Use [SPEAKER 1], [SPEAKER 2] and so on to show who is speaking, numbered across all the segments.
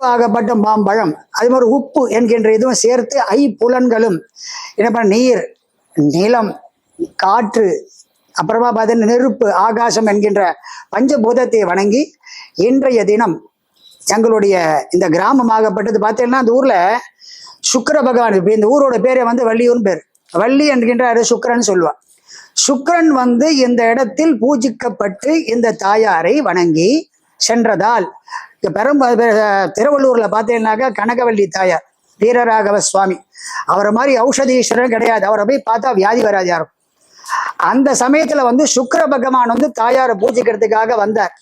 [SPEAKER 1] ஆகப்பட்ட மாம்பழம். அது மாதிரி உப்பு என்கின்ற இதுவும் சேர்த்து ஐ புலன்களும். என்ன பண்ண நீர் நிலம் காற்று அப்புறமா பார்த்தீங்கன்னா நெருப்பு ஆகாசம் என்கின்ற பஞ்சபூதத்தை வணங்கி இன்றைய தினம் எங்களுடைய இந்த கிராமமாகப்பட்டது. பார்த்தீங்கன்னா அந்த ஊர்ல சுக்கர பகவான் இந்த ஊரோட பேரே வந்து வள்ளியூர்னு பேர். வள்ளி என்கின்ற சுக்கரன் சொல்லுவா. சுக்கரன் வந்து இந்த இடத்தில் பூஜிக்கப்பட்டு இந்த தாயாரை வணங்கி சென்றதால் பெரும் திருவள்ளூர்ல பார்த்தீங்கன்னாக்கா கனகவல்லி தாயார் வீரராகவ சுவாமி. அவரை மாதிரி ஔஷதீஸ்வரன் கிடையாது. அவரை போய் பார்த்தா வியாதி வராது யாரும். அந்த சமயத்துல வந்து சுக்கர பகவான் வந்து தாயாரை பூஜிக்கிறதுக்காக வந்தார்.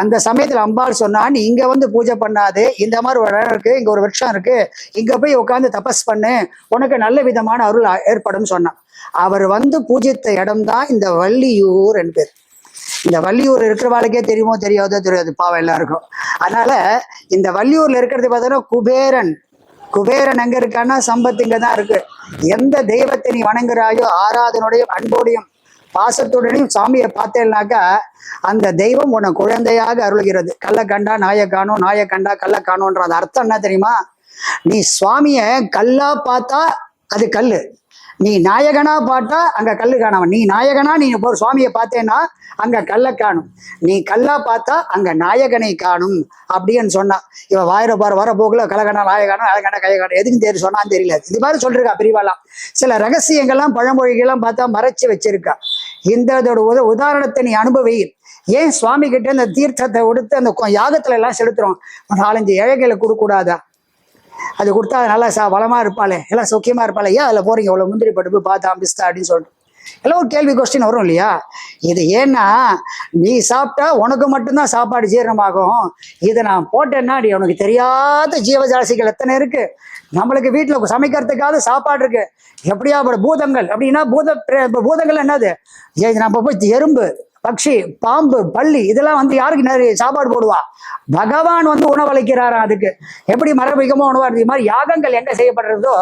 [SPEAKER 1] அந்த சமயத்துல அம்பாள் சொன்னா நீ இங்க வந்து பூஜை பண்ணாது. இந்த மாதிரி ஒரு இடம் இருக்கு இங்க ஒரு விருட்சம் இருக்கு. இங்க போய் உட்காந்து தபஸ் பண்ணு. உனக்கு நல்ல விதமான அருள் ஏற்படும் சொன்னான். அவர் வந்து பூஜித்த இடம்தான் இந்த வள்ளியூர் என்று பேர் இந்த வள்ளியூர் இருக்கிறவாளுக்கே தெரியுமோ தெரியாதோ தெரியாது. பாவம் எல்லாருக்கும். அதனால இந்த வள்ளியூர்ல இருக்கிறது பார்த்தோன்னா குபேரன். குபேரன் எங்க இருக்கான்னா சம்பத்து இங்க தான் இருக்கு. எந்த தெய்வத்தை நீ வணங்குறாயோ ஆராதனுடையும் அன்போடையும் பாசத்துடனையும் சாமியை பார்த்தேன்னாக்கா அந்த தெய்வம் உன்னை குழந்தையாக அருள்கிறது. கல்லை கண்டா நாயை காணும் நாயை கண்டா கள்ள காணும்ன்ற அந்த அர்த்தம் என்ன தெரியுமா? நீ சுவாமிய கல்லா பார்த்தா அது கல்லு. நீ நாயகனா பார்த்தா அங்க கல்லு காணவன் நீ நாயகனா நீ ஒரு சுவாமியை பார்த்தேன்னா அங்க கல்லை காணும். நீ கல்லா பார்த்தா அங்க நாயகனை காணும் அப்படின்னு சொன்னா. இவன் வாயிர பாரு வர போக்குல கலகனா நாயகனா நாயகனா கையகனா எதுக்கும் தெரியும் சொன்னான்னு தெரியல. இது மாதிரி சொல்லிருக்கா பிரிவாலாம். சில ரகசியங்கள்லாம் பழமொழிகள்லாம் பார்த்தா மறைச்சு வச்சிருக்கா. இந்த இதோட உத உதாரணத்தை நீ அனுபவி. ஏன் சுவாமி கிட்ட அந்த தீர்த்தத்தை கொடுத்து அந்த யாகத்துல எல்லாம் செலுத்துறோம்? நாலஞ்சு ஏழைகளை கொடுக்கூடாதா அது கொடுத்தா நல்லா சா வளமா இருப்பாளே. எல்லாம் சௌக்கியமாக இருப்பாளே. ஏன் அதில் போறீங்க? இவ்வளோ முந்திரி படுப்பு பார்த்தா பிஸ்தா அப்படின்னு சொல்லிட்டு. எல்லாம் ஒரு கேள்வி கொஸ்டின் வரும் இல்லையா? இது ஏன்னா நீ சாப்பிட்டா உனக்கு மட்டும்தான் சாப்பாடு ஜீரணமாகும். இதை நான் போட்டேன்னா நீ உனக்கு தெரியாத ஜீவஜாசிகள் எத்தனை இருக்கு? நம்மளுக்கு வீட்டில் சமைக்கிறதுக்காக சாப்பாடு இருக்கு. எப்படியா பூதங்கள். அப்படின்னா பூத பூதங்கள் என்னது? ஏ, நம்ம போய் எறும்பு. பக்ஷி பாம்பு பள்ளி இதெல்லாம் வந்து யாருக்கு நிறைய சாப்பாடு போடுவா? பகவான் வந்து உணவளிக்கிறாரா அதுக்கு? எப்படி மரபிகமோ உணவா இது மாதிரி யாகங்கள் எங்க செய்யப்படுறதோ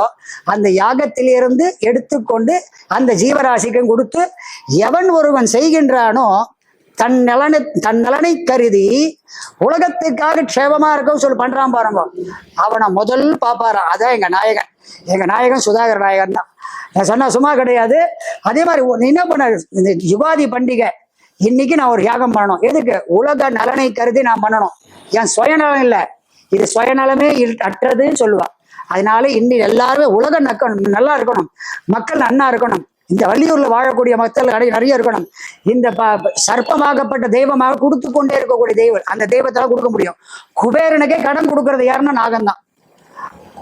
[SPEAKER 1] அந்த யாகத்திலிருந்து எடுத்துக்கொண்டு அந்த ஜீவராசிக்கும் கொடுத்து எவன் ஒருவன் செய்கின்றானோ தன் நலனை தன் நலனை கருதி உலகத்துக்காக க்ஷேமமா இருக்கும் சொல்லி பண்றான் பாருங்க. அவனை முதல் பாப்பாரான் அதான் எங்க நாயகன். எங்க நாயகன் சுதாகர் நாயகன் தான். நான் சொன்னா சும்மா கிடையாது. அதே மாதிரி என்ன பண்ண இந்த யுகாதி பண்டிகை இன்னைக்கு நான் ஒரு யாகம் பண்ணணும். எதுக்கு? உலக நலனை கருதி நான் பண்ணணும். என் சுயநலம் இல்லை. இது சுயநலமே இல்- அற்றதுன்னு சொல்லுவா. அதனால இன்னி எல்லாருமே உலக நக்க நல்லா இருக்கணும். மக்கள் நன்னா இருக்கணும். இந்த வள்ளியூர்ல வாழக்கூடிய மக்கள் நிறைய நிறைய இருக்கணும். இந்த ப- சர்ப்பமாகப்பட்ட தெய்வமாக கொடுத்து கொண்டே இருக்கக்கூடிய தெய்வம் அந்த தெய்வத்தால கொடுக்க முடியும். குபேரனுக்கே கடன் கொடுக்கறது யாருன்னா நாகம்தான்.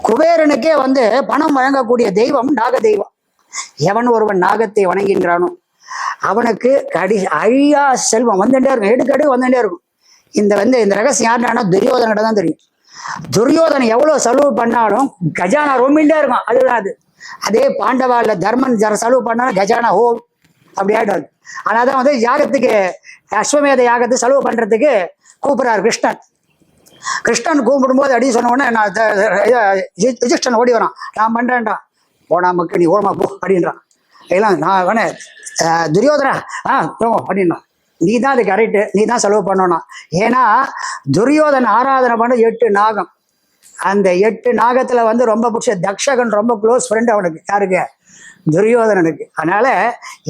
[SPEAKER 1] குபேரனுக்கே வந்து பணம் வழங்கக்கூடிய தெய்வம் நாக தெய்வம் எவன் ஒருவன் நாகத்தை வணங்குகின்றானோ? அவனுக்கு கடி அழியா செல்வம் வந்துட்டே இருக்கும். எடுக்கடுக்கு வந்துட்டே இருக்கும். இந்த வந்து இந்த ரகசியம் யாருன்னா துரியோதனிட தான் தெரியும். துரியோதனை எவ்வளவு செலவு பண்ணாலும் கஜானா ரொம்பிட்டே இருக்கும் அதுதான் அது. அதே பாண்டவால தர்மன் ஜர செலவு பண்ணாலும் கஜானா ஹோம் அப்படி ஆயிடும் ஆனால் தான் வந்து யாகத்துக்கு அஸ்வமேத யாகத்தை செலவு பண்றதுக்கு கூப்பிடுறாரு கிருஷ்ணன். கிருஷ்ணன் கூப்பிடும்போது அடி சொன்ன உடனே நான் யுதிஷ்டன் ஓடி வரான். நான் பண்றேன்டா. போனா மக்கள் நீ ஓரமா போ அப்படின்றான். எல்லாம் நான் வேணே துரியோதனா ஆ தூங்க அப்படின்னா நீ தான் அது கரெக்டு நீ தான் செலவு பண்ணணும். ஏன்னா துரியோதன ஆராதனை பண்ண எட்டு நாகம். அந்த எட்டு நாகத்துல வந்து ரொம்ப பிடிச்ச தக்ஷகன் ரொம்ப க்ளோஸ் ஃப்ரெண்ட் அவனுக்கு. யாருக்கு? துரியோதனனுக்கு. அதனால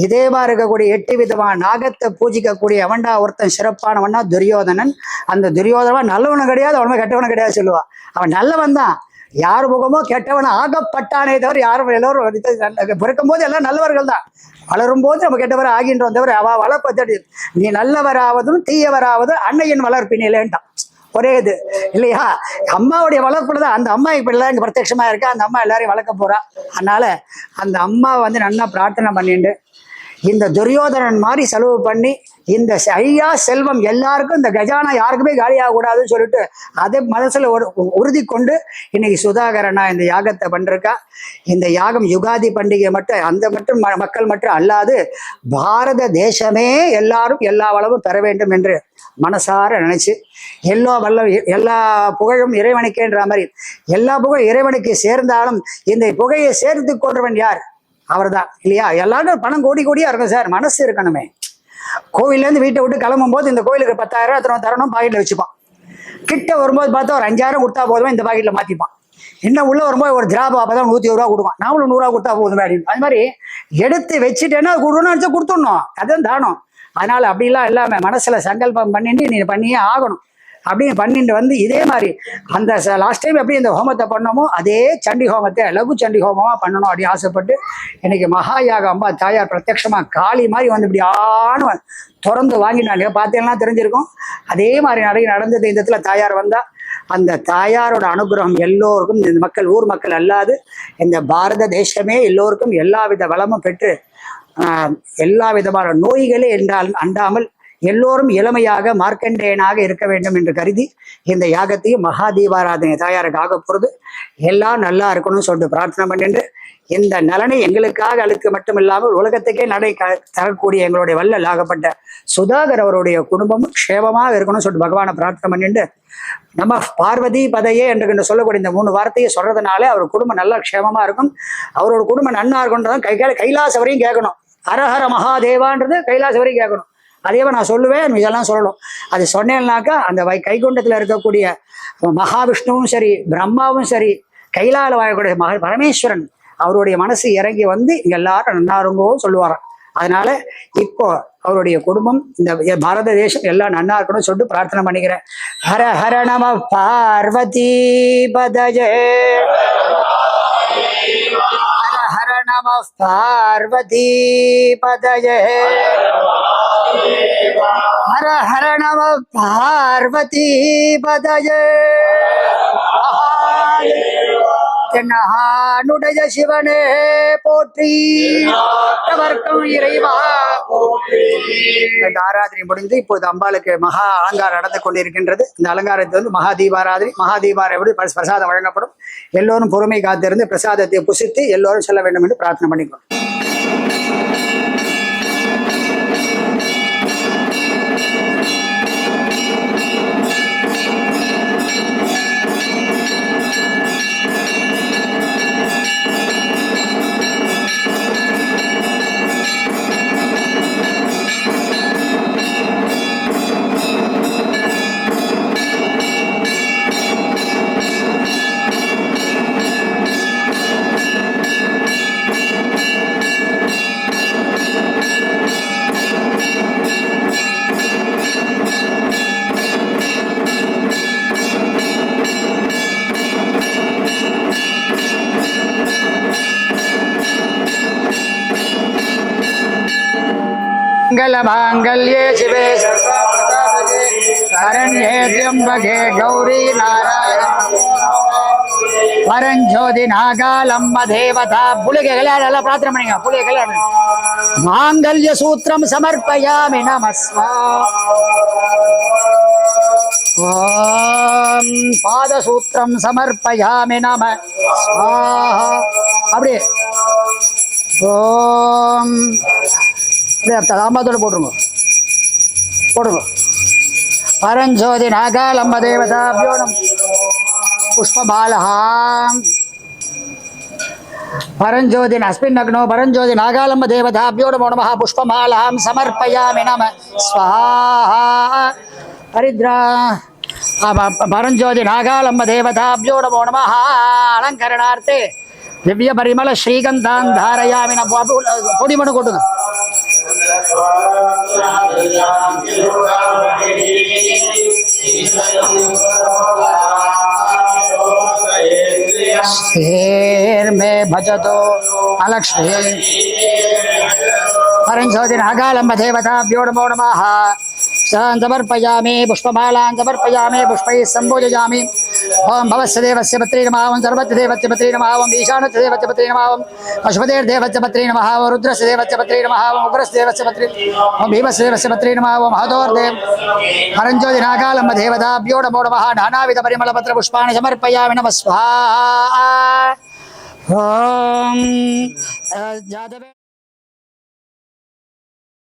[SPEAKER 1] இதே மாதிரி இருக்கக்கூடிய எட்டு விதமான நாகத்தை பூஜிக்கக்கூடிய அவன்டா ஒருத்தன் சிறப்பானவன்னா துரியோதனன். அந்த துரியோதனன் நல்லவனும் கிடையாது அவனுமே கெட்டவனும் கிடையாது சொல்லுவான் அவன் நல்லவன் தான் யார் முகமோ கெட்டவன் ஆகப்பட்டானே தவிர யாரும் எல்லோரும் பிறக்கும் போது பிறக்கும்போது எல்லாம் நல்லவர்கள் தான். வளரும் போது நம்ம கெட்டவர் ஆகின்றோம் தவிர அவ வளர்ப்பத்தடி நீ நல்லவராவதும் தீயவராவதும் அன்னையின் வளர்ப்பினிலேன்ட்டான் ஒரே இது. இல்லையா? அம்மாவுடைய வளர்ப்புல தான் அந்த அம்மா இப்படி எல்லாம் இங்கே பிரத்யட்சமாக இருக்கா? அந்த அம்மா எல்லாரையும் வளர்க்க போறா? அதனால அந்த அம்மா வந்து நல்லா பிரார்த்தனை பண்ணிட்டு இந்த துரியோதனன் மாதிரி செலவு பண்ணி இந்த ஐயா செல்வம் எல்லாருக்கும் இந்த கஜானா யாருக்குமே காலியாக கூடாதுன்னு சொல்லிட்டு அதை மனசுல ஒரு உறுதி கொண்டு இன்னைக்கு சுதாகரனா இந்த யாகத்தை பண்ணிருக்கா இந்த யாகம் யுகாதி பண்டிகை மட்டும் அந்த மட்டும் ம- மக்கள் மட்டும் அல்லாது பாரத தேசமே எல்லாரும் எல்லா வளமும் பெற வேண்டும் என்று மனசார நினைச்சு எல்லா வல்ல எல்லா புகழும் இறைவனுக்கேன்ற மாதிரி எல்லா புகழும் இறைவனுக்கு சேர்ந்தாலும் இந்த புகையை சேர்த்து கொண்டவன் யார்? அவர்தான் இல்லையா? எல்லாரும் பணம் கோடி கோடியா இருக்கும் சார் மனசு இருக்கணுமே. கோவில்ல இருந்து வீட்டை விட்டு கிளம்பும் போது இந்த கோயிலுக்கு பத்தாயிரம் ரூபா தரணும் தரணும் பாக்கெட்ல வச்சுப்பான். கிட்ட வரும்போது பார்த்தா ஒரு அஞ்சாயிரம் கொடுத்தா போதும் இந்த பாக்கெட்ல மாத்திப்பான். என்ன உள்ள வரும்போது ஒரு திராபா அப்பதான் நூத்தி ஒரு ரூபா கொடுப்பான். நாமளும் நூறுரூவா கொடுத்தா போதும் அப்படின்னு. அது மாதிரி எடுத்து வச்சுட்டேன்னா அது கொடுக்கணும்னு நினைச்சா கொடுத்துடணும். அதுதான் தானம். அதனால அப்படிலாம் இல்லாமல் மனசுல சங்கல்பம் பண்ணிட்டு நீ பண்ணியே ஆகணும். அப்படின்னு பண்ணிட்டு வந்து இதே மாதிரி அந்த லாஸ்ட் டைம் எப்படி இந்த ஹோமத்தை பண்ணோமோ அதே சண்டி ஹோமத்தை லகு சண்டி ஹோமமாக பண்ணணும் அப்படின்னு ஆசைப்பட்டு இன்னைக்கு மகாயாக அம்பா தாயார் பிரத்யக்ஷமா காளி மாதிரி வந்து இப்படி ஆணு திறந்து வாங்கினாங்க. பார்த்தீங்கன்னா தெரிஞ்சிருக்கும். அதே மாதிரி நிறைய நடந்தது. இந்த இடத்துல தாயார் வந்தா அந்த தாயாரோட அனுகிரகம் எல்லோருக்கும் இந்த மக்கள் ஊர் மக்கள் அல்லாது இந்த பாரத தேசமே எல்லோருக்கும் எல்லா வித வளமும் பெற்று எல்லா விதமான நோய்களே என்றால் அண்டாமல் எல்லோரும் இளமையாக மார்க்கண்டேயனாக இருக்க வேண்டும் என்று கருதி இந்த யாகத்தையும் மகா தீபாராதனை தாயாருக்கு ஆக போகிறது எல்லாம் நல்லா இருக்கணும்னு சொல்லிட்டு பிரார்த்தனை பண்ணிட்டு இந்த நலனை எங்களுக்காக அழுக்கு மட்டும் இல்லாமல் உலகத்துக்கே நடை க- தரக்கூடிய எங்களுடைய வல்லல் ஆகப்பட்ட சுதாகர் அவருடைய குடும்பமும் க்ஷேமமாக இருக்கணும்னு சொல்லிட்டு பகவானை பிரார்த்தனை பண்ணிட்டு நம்ம பார்வதி பதையே என்று சொல்லக்கூடிய இந்த மூணு வார்த்தையை சொல்றதுனால அவர் குடும்பம் நல்லா க்ஷேமமா இருக்கும். அவரோட குடும்பம் நன்னா இருக்கும்ன்றதான் கை கையில கைலாச வரையும் கேட்கணும். ஹரஹர மகாதேவான்றது கைலாச வரையும் கேட்கணும். அதேவ நான் சொல்லுவேன் இதெல்லாம் சொல்லணும். அது சொன்னேன்னாக்கா அந்த வை கைகுண்டத்தில் இருக்கக்கூடிய மகாவிஷ்ணுவும் சரி பிரம்மாவும் சரி கைலால வாழக்கூடிய மக பரமேஸ்வரன் அவருடைய மனசு இறங்கி வந்து எல்லாரும் எல்லாரும் நன்னாருங்கோ சொல்லுவாராம். அதனால இப்போ அவருடைய குடும்பம் இந்த பாரத தேசம் எல்லாம் நன்னா இருக்கணும்னு சொல்லிட்டு பிரார்த்தனை பண்ணிக்கிறேன். ஹர ஹர நம பார்வதி பதஜே. ஹர ஹர நம பார்வதி பதஜே. ஹர ஹர நம பார்வதி பதயே தென்னஹானுடைய சிவனே போற்றி வர்க்கம் இறைவா இந்த ஆராதனை முடிந்து இப்போது அம்பாளுக்கு மகா அலங்காரம் நடந்து கொண்டிருக்கின்றது. இந்த அலங்காரத்தை வந்து மகா தீபாராதனை மகா தீபாரம் எப்படி பிரசாதம் வழங்கப்படும். எல்லோரும் பொறுமை காத்திருந்து பிரசாதத்தை புசித்து எல்லோரும் செல்ல வேண்டும் என்று பிரார்த்தனை பண்ணிக்கணும் मङ्गलमाङ्गल्ये शिवे सर्वप्रसादे शरण्ये त्र्यम्बके गौरी नारायण பரஞ்சோதி நாகாலம்ம தேவதா புலிகை கல்யாணம் பிரார்த்தனை பண்ணுங்க புலிகை கல்யாணம் மாங்கல்ய சூத்திரம் சமர்ப்பயாமி நமஸ்வா ஓம் பாதசூத்திரம் சமர்ப்பயாமி நம ஸ்வாஹா அப்படியே ஓம் அப்படியே தாம்பாத்தோட போட்டுருங்க. போடுங்க பரஞ்சோதி நாகாலம்ப தேவதாபியோனம் புஷ்பபாலஹாம் பரஞ்சோதி அஸ்மின் அக்னோ பரஞ்சோதி நாகாலம்ப தேவதாபியோ நமோ நமः புஷ்பமாலாம் சமர்ப்பயாமி நம. ஸ்வாஹா. ஹரித்ரா பரஞ்சோதி நாகாலம்ப தேவதாபியோ நமோ நமः அலங்கரணார்த்தே. திவ்ய பரிமள ஸ்ரீகந்தான் தாரயாமி நம்ம பொடி கொட்டுங்க. शेर में भजतो अलक्ष्मी। परञ्चोदिन अकालम्ब देवताभ्यो नमो नमः। समर्पयामि पुष्पमालान् समर्पयामि पुष्पैः सम्पूजयामि ॐ भवस्य देवस्य पत्रे नमः ॐ सर्वस्य देवस्य पत्रे नमः ॐ ईशानस्य देवस्य पत्रे नमः ॐ पशुपतेर्देवस्य पत्रे नमः ॐ रुद्रस्य देवस्य पत्रे नमः ॐ उग्रस्य देवस्य पत्रे ॐ भीमस्य देवस्य पत्रे नमः ॐ महदोर्देव परञ्चोदिनाकालम्ब देवताभ्यो नमो नमः नानाविधपरिमलपत्रपुष्पाणि समर्पयामि नमः स्वाहा ॐ जातवे